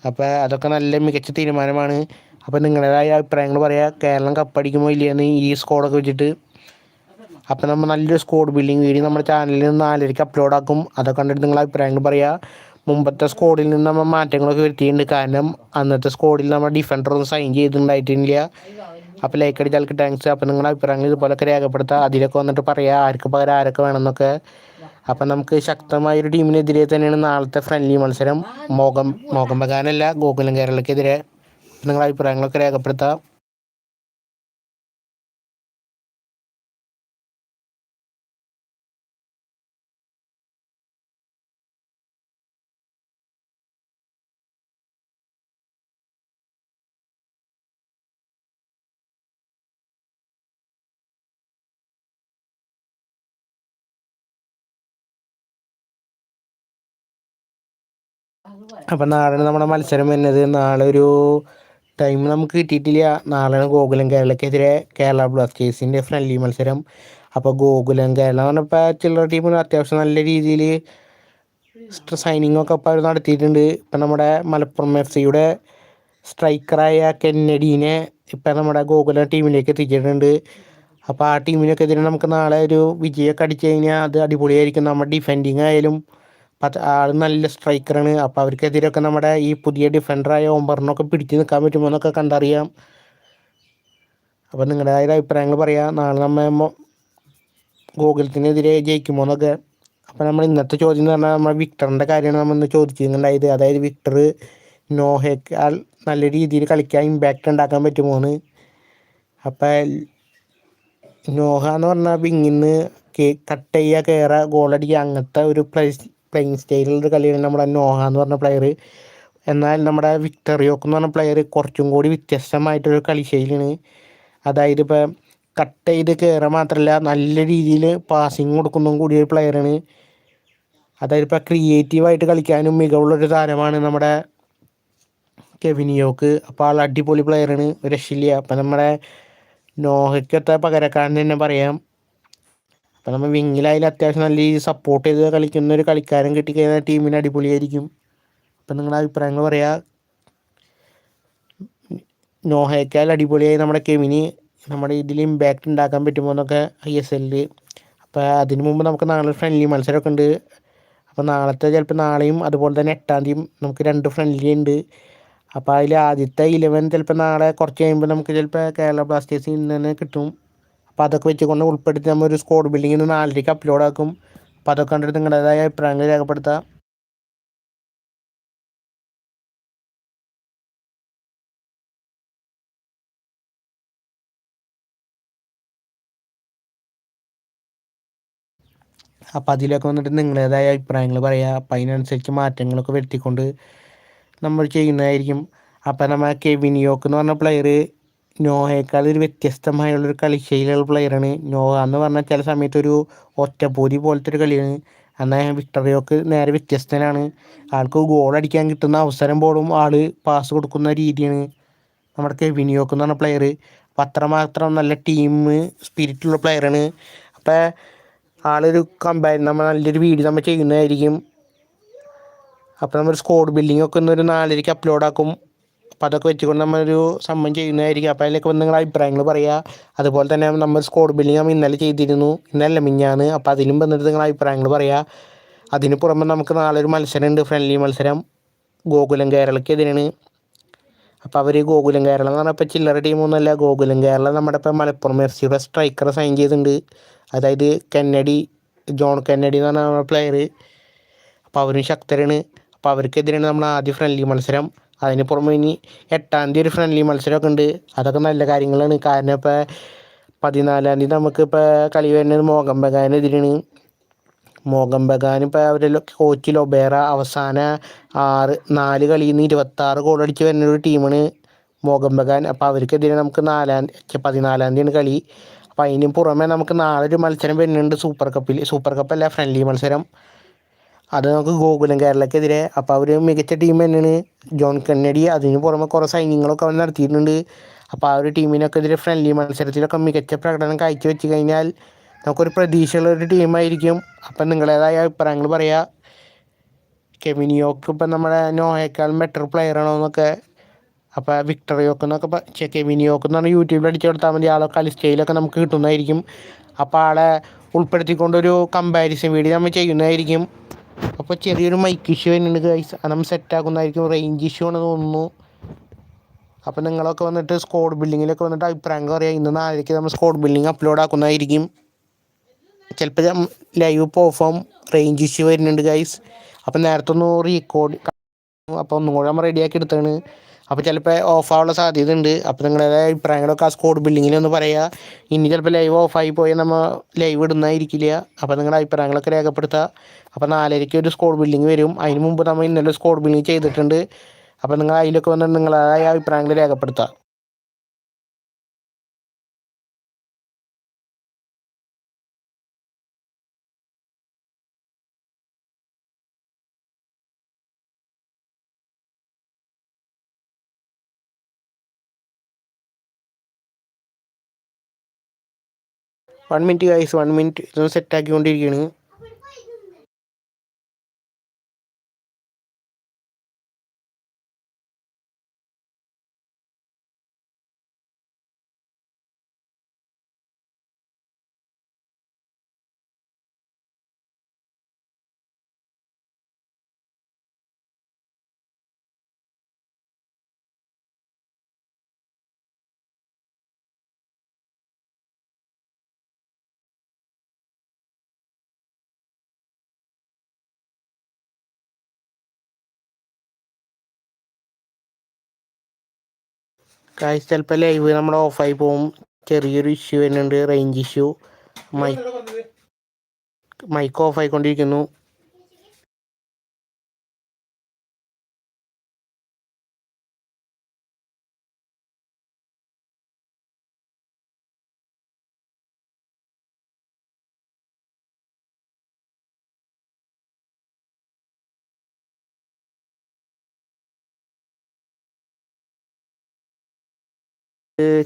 അപ്പോൾ അതൊക്കെ നല്ല മികച്ച തീരുമാനമാണ്. അപ്പോൾ നിങ്ങളുടേതായ അഭിപ്രായങ്ങൾ പറയാം. കേരളം കപ്പടിക്കുമോ ഇല്ലയെന്ന് ഈ സ്കോഡൊക്കെ വെച്ചിട്ട്. അപ്പം നമ്മൾ നല്ലൊരു സ്കോഡ് ബിൽഡിംഗ് വീഡിയോ നമ്മുടെ ചാനലിൽ നിന്ന് നാലരയ്ക്ക് അപ്ലോഡ് ആക്കും. അതൊക്കെ കണ്ടിട്ട് നിങ്ങൾ അഭിപ്രായങ്ങൾ പറയുക മുമ്പത്തെ സ്കോഡിൽ നിന്ന് നമ്മൾ മാറ്റങ്ങളൊക്കെ വരുത്തിയിട്ടുണ്ട്. കാരണം അന്നത്തെ സ്കോഡിൽ നമ്മൾ ഡിഫൻഡർ ഒന്നും സൈൻ ചെയ്തിട്ടുണ്ടായിട്ടില്ല. അപ്പോൾ ലൈക്ക് അടിച്ചാൽക്ക് താങ്ക്സ് അപ്പോൾ നിങ്ങളുടെ അഭിപ്രായങ്ങൾ ഇതുപോലൊക്കെ രേഖപ്പെടുത്തുക അതിലൊക്കെ വന്നിട്ട് പറയുക ആർക്ക് പകരം ആരൊക്കെ വേണമെന്നൊക്കെ. അപ്പം നമുക്ക് ശക്തമായ ഒരു ടീമിനെതിരെ തന്നെയാണ് നാളത്തെ ഫ്രണ്ട്ലി മത്സരം. മോകം മോകം ബഗാനല്ല ഗോകുലം കേരളക്കെതിരെ. നിങ്ങളുടെ അഭിപ്രായങ്ങളൊക്കെ രേഖപ്പെടുത്താം. അപ്പം നാളെ നമ്മുടെ മത്സരം വരുന്നത് നാളെ ഒരു ടൈം നമുക്ക് കിട്ടിയിട്ടില്ല. നാളെയാണ് ഗോകുലം കേരളക്കെതിരെ കേരള ബ്ലാസ്റ്റേഴ്സിന്റെ ഫ്രണ്ട്ലി മത്സരം. അപ്പോൾ ഗോകുലം കേരള എന്ന് പറഞ്ഞപ്പോൾ ചില്ലറ ടീമിന് അത്യാവശ്യം നല്ല രീതിയിൽ സൈനിങ് ഒക്കെ ഇപ്പോൾ അവർ നടത്തിയിട്ടുണ്ട്. ഇപ്പം നമ്മുടെ മലപ്പുറം എഫ് സിയുടെ സ്ട്രൈക്കറായ കെന്നഡീനെ ഇപ്പം നമ്മുടെ ഗോകുലം ടീമിലേക്ക് എത്തിച്ചിട്ടുണ്ട്. അപ്പോൾ ആ ടീമിനൊക്കെതിരെ നമുക്ക് നാളെ ഒരു വിജയമൊക്കെ അടിച്ചു കഴിഞ്ഞാൽ അത് അടിപൊളിയായിരിക്കും. നമ്മുടെ ഡിഫെൻഡിങ് ആയാലും അത് ആൾ നല്ല സ്ട്രൈക്കറാണ് അപ്പോൾ അവർക്കെതിരെയൊക്കെ നമ്മുടെ ഈ പുതിയ ഡിഫൻഡറായ ഓംബറിനൊക്കെ പിടിച്ചു നിൽക്കാൻ പറ്റുമോ എന്നൊക്കെ കണ്ടറിയാം. അപ്പോൾ നിങ്ങളുടേതായ അഭിപ്രായങ്ങൾ പറയാം. നാളെ നമ്മൾ ഗോകുലത്തിനെതിരെ ജയിക്കുമോ എന്നൊക്കെ. അപ്പോൾ നമ്മൾ ഇന്നത്തെ ചോദ്യം എന്ന് പറഞ്ഞാൽ നമ്മൾ വിക്ടറിന്റെ കാര്യമാണ് നമ്മൾ ഇന്ന് ചോദിച്ചിട്ടുണ്ടായത്. അതായത് വിക്ടർ നോഹേക്കാൾ നല്ല രീതിയിൽ കളിക്കാൻ ഇമ്പാക്റ്റ് ഉണ്ടാക്കാൻ പറ്റുമോ എന്ന് അപ്പം നോഹ എന്ന് പറഞ്ഞാൽ വിങ്ങിന്ന് കട്ട് ചെയ്യുക കയറുക ഗോളടിക്കുക അങ്ങനത്തെ ഒരു പ്ലേസ് പ്ലേയിങ് സ്റ്റൈലിലൊരു കളിയാണ് നമ്മുടെ നോഹ എന്ന് പറഞ്ഞ പ്ലെയർ എന്നാൽ നമ്മുടെ വിക്ടറിയോക്ക് എന്ന് പറഞ്ഞ പ്ലെയർ കുറച്ചും കൂടി വ്യത്യസ്തമായിട്ടൊരു കളിശൈലിയാണ് അതായത് ഇപ്പം കട്ട് ചെയ്ത് കയറുക മാത്രമല്ല നല്ല രീതിയിൽ പാസിങ് കൊടുക്കുന്നതും കൂടിയ ഒരു പ്ലെയറാണ് അതായത് ഇപ്പോൾ ക്രിയേറ്റീവായിട്ട് കളിക്കാനും മികവുള്ളൊരു താരമാണ് നമ്മുടെ കെവിനിയോക്ക് അപ്പോൾ ആൾ അടിപൊളി പ്ലെയറാണ് രക്ഷില്ല അപ്പം നമ്മുടെ നോഹയ്ക്കത്തെ പകരക്കാരൻ തന്നെ പറയാം. അപ്പം നമ്മൾ വിങ്ങിലായാലും അത്യാവശ്യം നല്ല രീതിയിൽ സപ്പോർട്ട് ചെയ്ത് കളിക്കുന്ന ഒരു കളിക്കാരൻ കിട്ടിക്കഴിഞ്ഞാൽ ടീമിന് അടിപൊളിയായിരിക്കും. അപ്പം നിങ്ങളുടെ അഭിപ്രായങ്ങൾ പറയാം. നോഹയ്ക്കാൽ അടിപൊളിയായി നമ്മുടെ കെമിന് നമ്മുടെ ഇതിൽ ഇമ്പാക്റ്റ് ഉണ്ടാക്കാൻ പറ്റുമോ എന്നൊക്കെ ഐ എസ് എല്ലിൽ അപ്പോൾ അതിന് മുമ്പ് നമുക്ക് നാളെ ഫ്രണ്ട്ലി മത്സരമൊക്കെ ഉണ്ട്. അപ്പോൾ നാളത്തെ ചിലപ്പോൾ നാളെയും അതുപോലെ തന്നെ എട്ടാം തീയതി നമുക്ക് രണ്ട് ഫ്രണ്ട്ലി ഉണ്ട്. അപ്പോൾ അതിൽ ആദ്യത്തെ ഇലവൻ ചിലപ്പോൾ നാളെ കുറച്ച് കഴിയുമ്പോൾ നമുക്ക് ചിലപ്പോൾ കേരള ബ്ലാസ്റ്റേഴ്സിൽ നിന്ന് തന്നെ കിട്ടും. അപ്പോൾ അതൊക്കെ വെച്ചുകൊണ്ട് ഉൾപ്പെടുത്തി നമ്മൾ ഒരു സ്കോഡ് ബിൽഡിങ്ങിന് നാലരയ്ക്ക് അപ്ലോഡ് ആക്കും. അപ്പോൾ അതൊക്കെ കണ്ടിട്ട് നിങ്ങളുടേതായ അഭിപ്രായങ്ങൾ രേഖപ്പെടുത്താം. അപ്പം അതിലൊക്കെ വന്നിട്ട് നിങ്ങളുടേതായ അഭിപ്രായങ്ങൾ പറയുക അപ്പം അതിനനുസരിച്ച് മാറ്റങ്ങളൊക്കെ വരുത്തിക്കൊണ്ട് നമ്മൾ ചെയ്യുന്നതായിരിക്കും. അപ്പം നമ്മൾ കെവിനിയോക്ക് എന്ന് പറഞ്ഞ പ്ലെയർ നോഹയേക്കാൾ ഒരു വ്യത്യസ്തമായുള്ളൊരു കളിശൈലിയുള്ള പ്ലെയറാണ് നോഹ എന്ന് പറഞ്ഞാൽ ചില സമയത്ത് ഒരു ഒറ്റപ്പൂരി പോലത്തെ ഒരു കളിയാണ്. എന്നാൽ വിക്ടറിയോക്ക് നേരെ വ്യത്യസ്തനാണ്. ആൾക്ക് ഗോൾ അടിക്കാൻ കിട്ടുന്ന അവസരം പോലും ആൾ പാസ് കൊടുക്കുന്ന രീതിയാണ് നമ്മുടെ കെവിനിയോക്ക് എന്ന് പറഞ്ഞ പ്ലെയർ അപ്പം അത്രമാത്രം നല്ല ടീം സ്പിരിറ്റുള്ള പ്ലെയറാണ് അപ്പോൾ ആളൊരു കമ്പയർ നമ്മൾ നല്ലൊരു വീഡിയോ നമ്മൾ ചെയ്യുന്നതായിരിക്കും. അപ്പോൾ നമ്മൾ സ്കോഡ് ബിൽഡിംഗ് ഒക്കെ ഒന്നൊരു നാലരയ്ക്ക് അപ്ലോഡ് ആക്കും. അപ്പോൾ അതൊക്കെ വെച്ചുകൊണ്ട് നമ്മളൊരു സംഭവം ചെയ്യുന്നതായിരിക്കും. അപ്പോൾ അതിലൊക്കെ വന്ന് നിങ്ങളുടെ അഭിപ്രായങ്ങൾ പറയുക അതുപോലെ തന്നെ നമ്മൾ സ്കോഡ് ബിൽഡിംഗ് നമ്മൾ ഇന്നലെ ചെയ്തിരുന്നു. ഇന്നലെ മിഞ്ഞാണ് അപ്പോൾ അതിലും വന്നിട്ട് നിങ്ങളുടെ അഭിപ്രായങ്ങൾ പറയുക അതിന് പുറമെ നമുക്ക് നാളെ ഒരു മത്സരമുണ്ട്. ഫ്രണ്ട്ലി മത്സരം. ഗോകുലം കേരളക്കെതിരാണ് അപ്പോൾ അവർ ഗോകുലം കേരളം എന്ന് പറഞ്ഞപ്പോൾ ചില്ലറ ടീമൊന്നുമല്ല ഗോകുലം കേരളം നമ്മുടെ ഇപ്പോൾ മലപ്പുറം എഫ് സിയുടെ സ്ട്രൈക്കറെ സൈൻ ചെയ്തിട്ടുണ്ട്. അതായത് കെന്നഡി ജോൺ കെന്നഡി എന്ന് പറഞ്ഞ പ്ലെയർ അപ്പോൾ അവരും ശക്തരാണ്. അപ്പോൾ അവർക്കെതിരെയാണ് നമ്മൾ ആദ്യ ഫ്രണ്ട്ലി മത്സരം. അതിന് പുറമെ ഇനി എട്ടാം തീയതി ഒരു ഫ്രണ്ട്ലി മത്സരമൊക്കെ ഉണ്ട്. അതൊക്കെ നല്ല കാര്യങ്ങളാണ്. കാരണം ഇപ്പോൾ പതിനാലാം തീയതി നമുക്കിപ്പോൾ കളി വരുന്നത് മോഹം ബഗാനെതിരാണ് മോഹം ബഗാൻ ഇപ്പോൾ അവരുടെ കോച്ച് ലൊബേറ അവസാന ആറ് നാല് കളിയിൽ നിന്ന് ഇരുപത്താറ് ഗോൾ അടിച്ച് വരുന്ന ഒരു ടീമാണ് മോഹം ബഗാൻ. അപ്പോൾ അവർക്കെതിരെ നമുക്ക് നാലാം പതിനാലാം തീയതിയാണ് കളി. അപ്പോൾ അതിന് പുറമെ നമുക്ക് നാളെ ഒരു മത്സരം വരുന്നുണ്ട്. സൂപ്പർ കപ്പിൽ സൂപ്പർ കപ്പല്ല ഫ്രണ്ട്ലി മത്സരം. അത് നമുക്ക് ഗോകുലം കേരളക്കെതിരെ. അപ്പോൾ അവർ മികച്ച ടീം തന്നെയാണ്. ജോൺ കെന്നഡി അതിന് പുറമെ കുറേ സൈന്യങ്ങളൊക്കെ അവർ നടത്തിയിട്ടുണ്ട്. അപ്പോൾ ആ ഒരു ടീമിനൊക്കെ എതിരെ ഫ്രണ്ട്ലി മത്സരത്തിലൊക്കെ മികച്ച പ്രകടനം കാഴ്ച കാഴ്ചവെച്ച് കഴിഞ്ഞാൽ നമുക്കൊരു പ്രതീക്ഷയുള്ള ഒരു ടീമായിരിക്കും അപ്പം നിങ്ങളുടേതായ അഭിപ്രായങ്ങൾ പറയുക കെവിനിയോക്ക് ഇപ്പം നമ്മുടെ നോയേക്കാളും ബെറ്റർ പ്ലെയർ ആണോ എന്നൊക്കെ. അപ്പോൾ വിക്ടറിയോക്ക് എന്നൊക്കെ ചെ കെവിനിയോക്ക് എന്ന് പറഞ്ഞാൽ യൂട്യൂബിൽ അടിച്ചു കൊടുത്താൽ മതി. ആളെ കളി സ്റ്റൈലൊക്കെ നമുക്ക് കിട്ടുന്നതായിരിക്കും. അപ്പോൾ ആളെ ഉൾപ്പെടുത്തിക്കൊണ്ടൊരു കമ്പാരിസൺ വീഡിയോ നമ്മൾ ചെയ്യുന്നതായിരിക്കും. അപ്പോൾ ചെറിയൊരു മൈക്ക് ഇഷ്യൂ വരുന്നുണ്ട് ഗൈസ് അത് നമ്മൾ സെറ്റാക്കുന്നതായിരിക്കും റേഞ്ച് ഇഷ്യൂ ആണെന്ന് തോന്നുന്നു. അപ്പോൾ നിങ്ങളൊക്കെ വന്നിട്ട് സ്കോഡ് ബിൽഡിങ്ങിലൊക്കെ വന്നിട്ട് അഭിപ്രായം പറയാം. ഇന്ന് നാളേക്ക് നമ്മൾ സ്കോഡ് ബിൽഡിംഗ് അപ്ലോഡ് ആക്കുന്നതായിരിക്കും. ചിലപ്പോൾ ലൈവ് പെർഫോം റേഞ്ച് ഇഷ്യൂ വരുന്നുണ്ട് ഗൈസ് അപ്പം നേരത്തെ ഒന്ന് റീകോഡ് അപ്പോൾ ഒന്നും കൂടെ നമ്മൾ റെഡിയാക്കി എടുത്താണ്. അപ്പോൾ ചിലപ്പോൾ ഓഫ് ആവാനുള്ള സാധ്യത ഉണ്ട്. അപ്പോൾ നിങ്ങളുടെ അഭിപ്രായങ്ങളൊക്കെ ആ സ്കോഡ് ബിൽഡിങ്ങിൽ ഒന്ന് പറയുക ഇനി ചിലപ്പോൾ ലൈവ് ഓഫായി പോയാൽ നമ്മൾ ലൈവ് ഇടുന്നതായിരിക്കില്ല. അപ്പോൾ നിങ്ങളുടെ അഭിപ്രായങ്ങളൊക്കെ രേഖപ്പെടുത്തുക അപ്പോൾ നാലരയ്ക്ക് ഒരു സ്കോഡ് ബിൽഡിംഗ് വരും. അതിന് മുമ്പ് നമ്മൾ ഇന്നലെ സ്കോഡ് ബിൽഡിംഗ് ചെയ്തിട്ടുണ്ട്. അപ്പോൾ നിങ്ങൾ അതിലൊക്കെ വന്ന് നിങ്ങളായ അഭിപ്രായങ്ങൾ രേഖപ്പെടുത്തുക. One minute guys one minute ഇതൊന്ന് സെറ്റാക്കിക്കൊണ്ടിരിക്കുകയാണ് ഗൈസ് ചിലപ്പോൾ ലൈവ് നമ്മൾ ഓഫായി പോകും. ചെറിയൊരു ഇഷ്യൂ വരുന്നുണ്ട് range issue mic mic off ആയിക്കൊണ്ടിരിക്കുന്നു.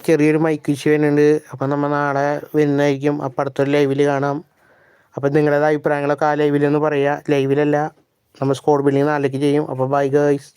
ചെറിയൊരു മൈക്ക് ഇഷ്യൂ വരുന്നുണ്ട്. അപ്പം നമ്മൾ നാളെ വരുന്നതായിരിക്കും. അപ്പം അടുത്തൊരു ലൈവിൽ കാണാം. അപ്പം നിങ്ങളുടെ അഭിപ്രായങ്ങളൊക്കെ ആ ലൈവിലൊന്ന് പറയുക ലൈവിലല്ല നമ്മൾ സ്കോഡ് ബിൽഡിങ് നാലിലേക്ക് ചെയ്യും. അപ്പോൾ ബൈ ഗേഴ്സ്